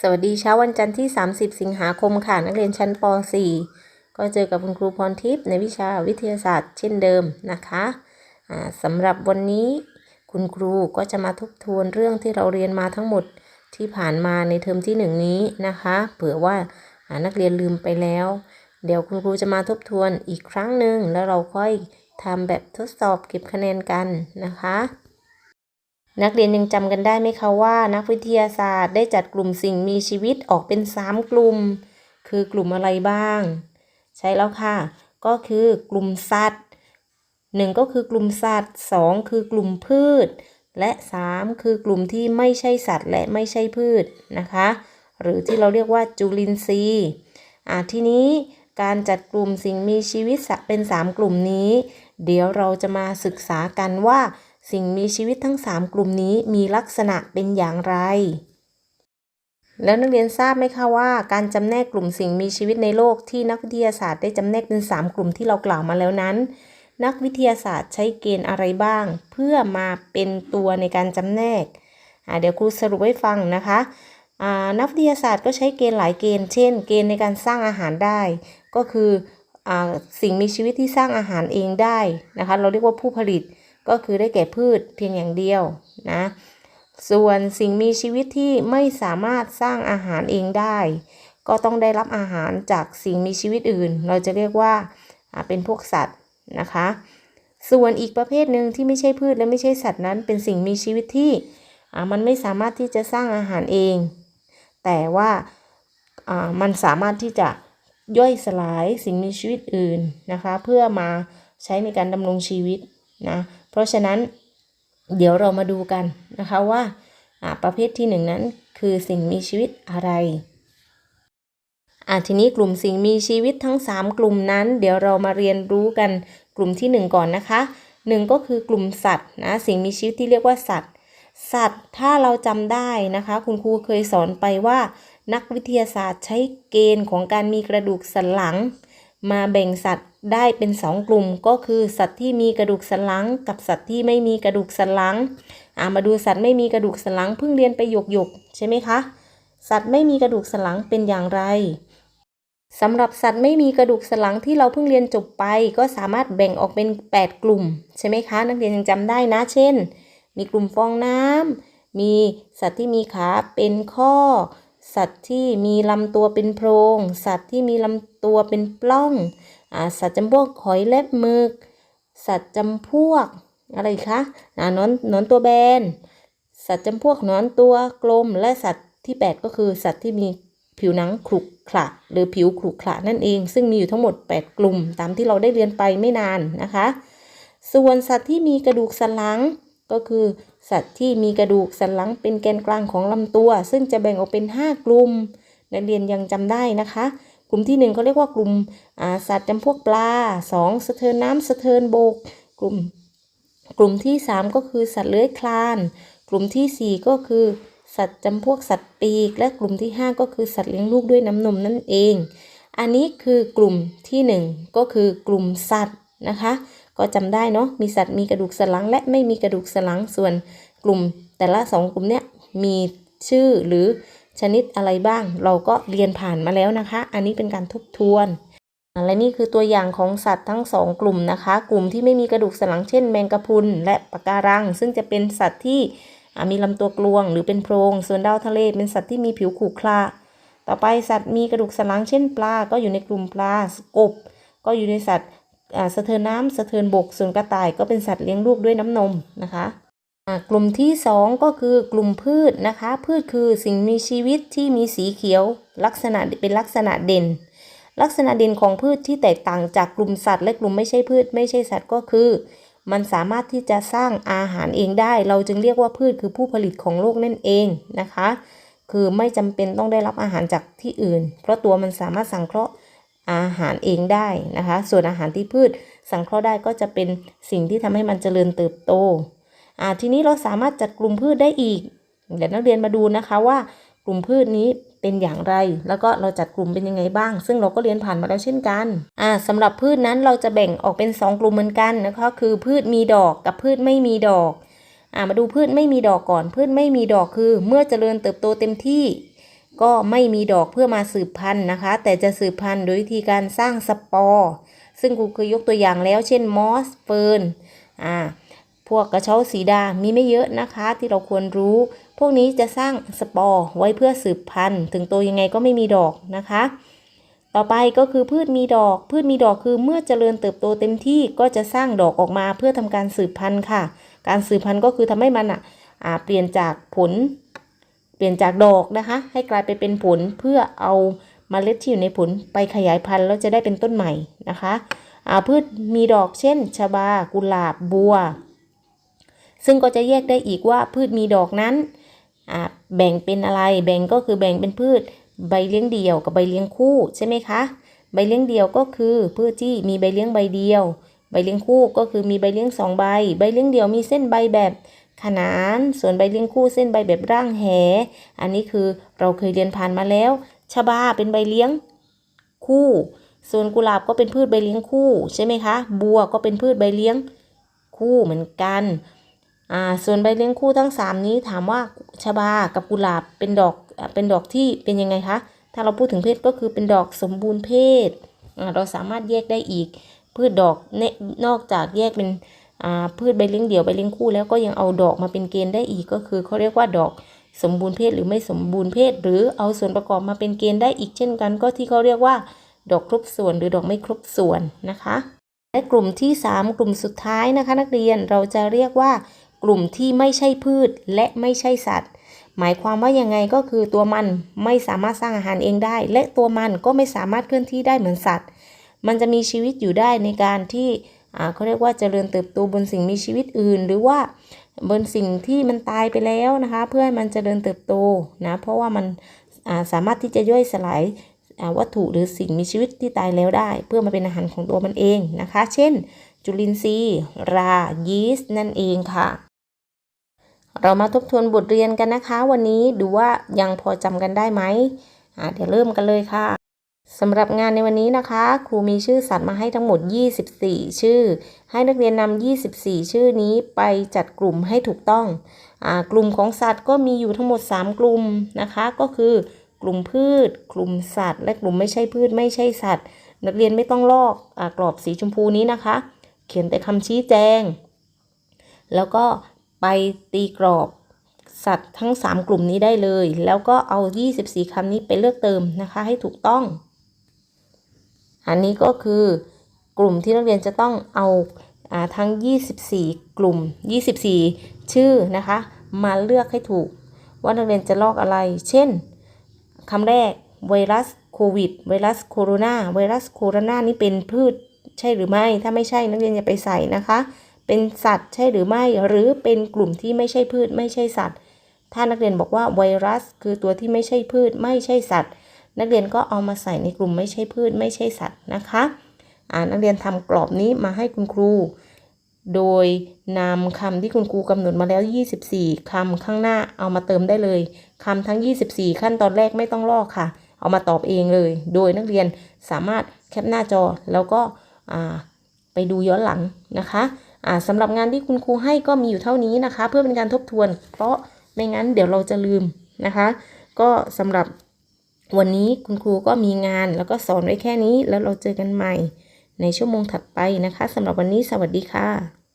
สวัสดีเช้าวันจันทร์ที่ 30 สิงหาคมค่ะ นักเรียนชั้นป .4 ก็เจอกับคุณครูพรทิพย์ในวิชาวิทยาศาสตร์เช่นเดิมนะคะอ่าสำหรับวันนี้คุณครูก็จะมาทบทวนเรื่องที่เราเรียนมาทั้งหมดที่ผ่านมาในเทอมที่หนึ่งนี้นะคะ เผื่อว่านักเรียนลืมไปแล้ว เดี๋ยวคุณครูจะมาทบทวนอีกครั้งหนึ่งแล้วเราค่อยทำแบบทดสอบเก็บคะแนนกันนะคะ นักเรียนยังจำกันได้ไหมคะว่า นักวิทยาศาสตร์ได้จัดกลุ่มสิ่งมีชีวิตออกเป็น 3 กลุ่ม คือกลุ่มอะไรบ้าง ใช่แล้วค่ะ ก็คือกลุ่มสัตว์ 1 ก็คือกลุ่มสัตว์ 2 คือกลุ่มพืช และ 3 คือกลุ่มที่ไม่ใช่สัตว์และไม่ใช่พืชนะคะ หรือที่เราเรียกว่าจุลินทรีย์อ่าทีนี้การจัดกลุ่มสิ่งมีชีวิตเป็น 3 กลุ่มนี้ เดี๋ยวเราจะมาศึกษากันว่า สิ่งมีชีวิตทั้ง 3 กลุ่มนี้มีลักษณะเป็นอย่างไร แล้วนักเรียนทราบไหมคะว่า การจำแนกกลุ่มสิ่งมีชีวิตในโลกที่นักวิทยาศาสตร์ได้จำแนกเป็น 3 กลุ่มที่เรากล่าวมาแล้วนั้น นักวิทยาศาสตร์ใช้เกณฑ์อะไรบ้าง เพื่อมาเป็นตัวในการจำแนกเดี๋ยวครูสรุปให้ฟังนะคะนักวิทยาศาสตร์ก็ใช้เกณฑ์หลายเกณฑ์ เช่น เกณฑ์ในการสร้างอาหารได้ ก็คืออสิ่งมีชีวิตที่สร้างอาหารเองได้นะคะ เราเรียกว่าผู้ผลิต ก็คือได้แก่พืชเพียงอย่างเดียวนะส่วนสิ่งมีชีวิตที่ไม่สามารถสร้างอาหารเองได้ ก็ต้องได้รับอาหารจากสิ่งมีชีวิตอื่น เราจะเรียกว่าเป็นพวกสัตว์นะคะ ส่วนอีกประเภทหนึ่งที่ไม่ใช่พืชและไม่ใช่สัตว์นั้น เป็นสิ่งมีชีวิตที่มันไม่สามารถที่จะสร้างอาหารเอง แต่ว่ามันสามารถที่จะย่อยสลายสิ่งมีชีวิตอื่นนะคะ เพื่อมาใช้ในการดำรงชีวิต นะเพราะฉะนั้นเดี๋ยวเรามาดูกันนะคะว่าประเภทที่หนึ่งนั้นคือสิ่งมีชีวิตอะไรอะทีนี้กลุ่มสิ่งมีชีวิตทั้ง 3 กลุ่มนั้น เดี๋ยวเรามาเรียนรู้กันกลุ่มที่ 1 ก่อนนะคะ 1 ก็คือกลุ่มสัตว์นะสิ่งมีชีวิตที่เรียกว่าสัตว์ สัตว์ถ้าเราจำได้นะคะ คุณครูเคยสอนไปว่า นักวิทยาศาสตร์ใช้เกณฑ์ของการมีกระดูกสันหลัง มาแบ่งสัตว์ได้เป็น 2 กลุ่มก็คือสัตว์ที่มีกระดูกสันหลัง กับสัตว์ที่ไม่มีกระดูกสันหลังอ่ามาดูสัตว์ไม่มีกระดูกสันหลังเพิ่งเรียนไปหยกหยกใช่ไหมคะ สัตว์ไม่มีกระดูกสันหลังเป็นอย่างไรสำหรับสัตว์ไม่มีกระดูกสันหลังที่เราเพิ่งเรียนจบไป ก็สามารถแบ่งออกเป็น 8 กลุ่มใช่ไหมคะ นักเรียนยังจำได้นะ เช่น มีกลุ่มฟองน้ำมีสัตว์ที่มีขาเป็นข้อ สัตว์ที่มีลำตัวเป็นโพรง สัตว์ที่มีลำตัวเป็นปล้องอสัตว์จำพวกหอยเล็บมึก สัตว์จำพวกอะไรคะนอนนอนตัวแบน สัตว์จำพวกนอนตัวกลม และสัตว์ที่ 8 ก็คือสัตว์ที่มีผิวหนังขรุขระหรือผิวขรุขระนั่นเอง ซึ่งมีอยู่ทั้งหมด 8 กลุ่ม ตามที่เราได้เรียนไปไม่นานนะคะ ส่วนสัตว์ที่มีกระดูกสันหลังก็คือ สัตว์ที่มีกระดูกสันหลังเป็นแกนกลางของลำตัว ซึ่งจะแบ่งออกเป็น 5 กลุ่มนักเรียนยังจำได้นะคะ กลุ่มที่1เขาเรียกว่ากลุ่มสัตว์จำพวกปลา 2. สะเทินน้ำสะเทินบก กลุ่ม กลุ่มที่ 3 ก็คือสัตว์เลื้อยคลาน กลุ่มที่ 4 ก็คือสัตว์จำพวกสัตว์ปีก และกลุ่มที่ 5 ก็คือสัตว์เลี้ยงลูกด้วยน้ำนมนั่นเอง อันนี้คือกลุ่มที่ 1 ก็คือกลุ่มสัตว์นะคะ ก็จำได้เนาะมีสัตว์มีกระดูกสันหลัง และไม่มีกระดูกสันหลังส่วนกลุ่ม แต่ละ 2 กลุ่มเนี้ยมีชื่อหรือชนิดอะไรบ้าง เราก็เรียนผ่านมาแล้วนะคะ อันนี้เป็นการทบทวนและนี่คือตัวอย่างของสัตว์ทั้งสองกลุ่มนะคะ กลุ่มที่ไม่มีกระดูกสันหลังเช่น แมงกะพรุนและปะการัง ซึ่งจะเป็นสัตว์ที่มีลำตัวกลวง หรือเป็นโพรง ส่วนดาวทะเลเป็นสัตว์ที่มีผิวขรุขระ ต่อไปสัตว์มีกระดูกสันหลังเช่นปลา ก็อยู่ในกลุ่มปลากบ ก็อยู่ในสัตว์ สะเทินน้ำสะเทินบก ส่วนกระต่ายก็เป็นสัตว์เลี้ยงลูกด้วยน้ำนมนะคะกลุ่มที่ 2 ก็คือกลุ่มพืชนะคะ พืชคือสิ่งมีชีวิตที่มีสีเขียว ลักษณะเป็นลักษณะเด่น ลักษณะเด่นของพืชที่แตกต่างจากกลุ่มสัตว์ และกลุ่มไม่ใช่พืชไม่ใช่สัตว์ก็คือ มันสามารถที่จะสร้างอาหารเองได้ เราจึงเรียกว่าพืชคือผู้ผลิตของโลกนั่นเองนะคะ คือไม่จำเป็นต้องได้รับอาหารจากที่อื่น เพราะตัวมันสามารถสังเคราะห์ อาหารเองได้นะคะ ส่วนอาหารที่พืชสังเคราะห์ได้ก็จะเป็นสิ่งที่ทำให้มันเจริญเติบโตอ่าทีนี้เราสามารถจัดกลุ่มพืชได้อีก เดี๋ยวนักเรียนมาดูนะคะว่ากลุ่มพืชนี้เป็นอย่างไร แล้วก็เราจัดกลุ่มเป็นยังไงบ้าง ซึ่งเราก็เรียนผ่านมาแล้วเช่นกันอ่าสำหรับพืชนั้นเราจะแบ่งออกเป็น 2 กลุ่มเหมือนกันนะคะคือพืชมีดอกกับพืชไม่มีดอกอ่ามาดูพืชไม่มีดอกก่อน พืชไม่มีดอกคือ เมื่อเจริญเติบโตเต็มที่ ก็ไม่มีดอกเพื่อมาสืบพันธุ์นะคะ แต่จะสืบพันธุ์โดยวิธีการสร้างสปอร์ซึ่งครูเคยยกตัวอย่างแล้ว เช่นมอสเฟิร์นอ่าพวกกระเช้าสีดา มีไม่เยอะนะคะ ที่เราควรรู้ พวกนี้จะสร้างสปอร์ไว้เพื่อสืบพันธุ์ ถึงโตยังไงก็ไม่มีดอกนะคะ ต่อไปก็คือพืชมีดอก พืชมีดอกคือเมื่อเจริญเติบโตเต็มที่ก็จะสร้างดอกออกมาเพื่อทำการสืบพันธุ์ค่ะ การสืบพันธุ์ก็คือทำให้มันอะเปลี่ยนจากผล เปลี่ยนจากดอกนะคะ ให้กลายไปเป็นผลเพื่อเอาเมล็ดที่อยู่ในผลไปขยายพันธุ์แล้วจะได้เป็นต้นใหม่นะคะอาพืชมีดอกเช่น ชบา กุหลาบ บัว ซึ่งก็จะแยกได้อีกว่าพืชมีดอกนั้น แบ่งเป็นอะไร แบ่งก็คือแบ่งเป็นพืชใบเลี้ยงเดี่ยวกับใบเลี้ยงคู่ใช่ไหมคะ ใบเลี้ยงเดี่ยวก็คือพืชที่มีใบเลี้ยงใบเดียว ใบเลี้ยงคู่ก็คือมีใบเลี้ยงสองใบ ใบเลี้ยงเดี่ยวมีเส้นใบแบบ ขนาน ส่วนใบเลี้ยงคู่เส้นใบแบบร่างแห อันนี้คือเราเคยเรียนผ่านมาแล้วชบาเป็นใบเลี้ยงคู่ ส่วนกุหลาบก็เป็นพืชใบเลี้ยงคู่ใช่ไหมคะ บัวก็เป็นพืชใบเลี้ยงคู่เหมือนกัน อ่า ส่วนใบเลี้ยงคู่ทั้งสามนี้ถามว่าชบากับกุหลาบเป็นดอกอ่าเป็นดอกที่เป็นยังไงคะ ถ้าเราพูดถึงเพศก็คือเป็นดอกสมบูรณ์เพศอ่าเราสามารถแยกได้อีก พืชดอกเนนอกจากแยกเป็น พืชใบเลี้ยงเดี่ยวใบเลี้ยงคู่แล้วก็ยังเอาดอกมาเป็นเกณฑ์ได้อีกก็คือเขาเรียกว่าดอกสมบูรณ์เพศหรือไม่สมบูรณ์เพศ หรือเอาส่วนประกอบมาเป็นเกณฑ์ได้อีกเช่นกัน ก็ที่เขาเรียกว่า ดอกครบส่วนหรือดอกไม่ครบส่วนนะคะและกลุ่มที่ 3 กลุ่มสุดท้ายนะคะ นักเรียนเราจะเรียกว่า กลุ่มที่ไม่ใช่พืชและไม่ใช่สัตว์ หมายความว่ายังไงก็คือตัวมันไม่สามารถสร้างอาหารเองได้ และตัวมันก็ไม่สามารถเคลื่อนที่ได้เหมือนสัตว์ มันจะมีชีวิตอยู่ได้ในการที่ เขาเรียกว่าเจริญเติบโตบนสิ่งมีชีวิตอื่น หรือว่าบนสิ่งที่มันตายไปแล้วนะคะ เพื่อให้มันเจริญเติบโตนะเพราะว่ามันาสามารถที่จะย่อยสลายาวัตถุหรือสิ่งมีชีวิตที่ตายแล้วได้ เพื่อมาเป็นอาหารของตัวมันเองนะคะ เช่น จุลินทรีย์ รายีสต์นั่นเองค่ะ เรามาทบทวนบทเรียนกันนะคะ วันนี้ดูว่ายังพอจำกันได้ไหมเดี๋ยวเริ่มกันเลยค่ะ สำหรับงานในวันนี้นะคะ ครูมีชื่อสัตว์มาให้ทั้งหมด 24 ชื่อ ให้นักเรียนนำ24 ชื่อนี้ไปจัดกลุ่มให้ถูกต้องอกลุ่มของสัตว์ก็มีอยู่ทั้งหมด 3 กลุ่มนะคะ ก็คือกลุ่มพืช กลุ่มสัตว์ และกลุ่มไม่ใช่พืชไม่ใช่สัตว์ นักเรียนไม่ต้องลอกอกรอบสีชมพูนี้นะคะ เขียนแต่คำชี้แจง แล้วก็ไปตีกรอบสัตว์ทั้ง 3 กลุ่มนี้ได้เลย แล้วก็เอา 24 คำนี้ไปเลือกเติมนะคะ ให้ถูกต้อง อันนี้ก็คือกลุ่มที่นักเรียนจะต้องเอาอทั้ง 24 กลุ่ม 24 ชื่อนะคะ มาเลือกให้ถูก ว่านักเรียนจะลอกอะไร เช่นคำแรกไวรัสโควิด ไวรัสโคโรนา ไวรัสโคโรนานี่เป็นพืชใช่หรือไม่ ถ้าไม่ใช่นักเรียนอย่าไปใส่นะคะ เป็นสัตว์ใช่หรือไม่ หรือเป็นกลุ่มที่ไม่ใช่พืชไม่ใช่สัตว์ ถ้านักเรียนบอกว่าไวรัส คือตัวที่ไม่ใช่พืชไม่ใช่สัตว์ นักเรียนก็เอามาใส่ในกลุ่มไม่ใช่พืชไม่ใช่สัตว์นะคะอ่านักเรียนทำกรอบนี้มาให้คุณครู โดยนำคำที่คุณครูกำหนดมาแล้ว 24คำข้างหน้าเอามาเติมได้เลยคำทั้ง 24 ขั้นตอนแรกไม่ต้องลอกค่ะ เอามาตอบเองเลย โดยนักเรียนสามารถแคปหน้าจอแล้วก็ไปดูย้อนหลังนะคะสำหรับงานที่คุณครูให้ก็มีอยู่เท่านี้นะคะ เพื่อเป็นการทบทวน เพราะไม่งั้นเดี๋ยวเราจะลืมนะคะ ก็สำหรับ วันนี้คุณครูก็มีงานแล้วก็สอนไว้แค่นี้ แล้วเราเจอกันใหม่ในชั่วโมงถัดไปนะคะสำหรับวันนี้สวัสดีค่ะ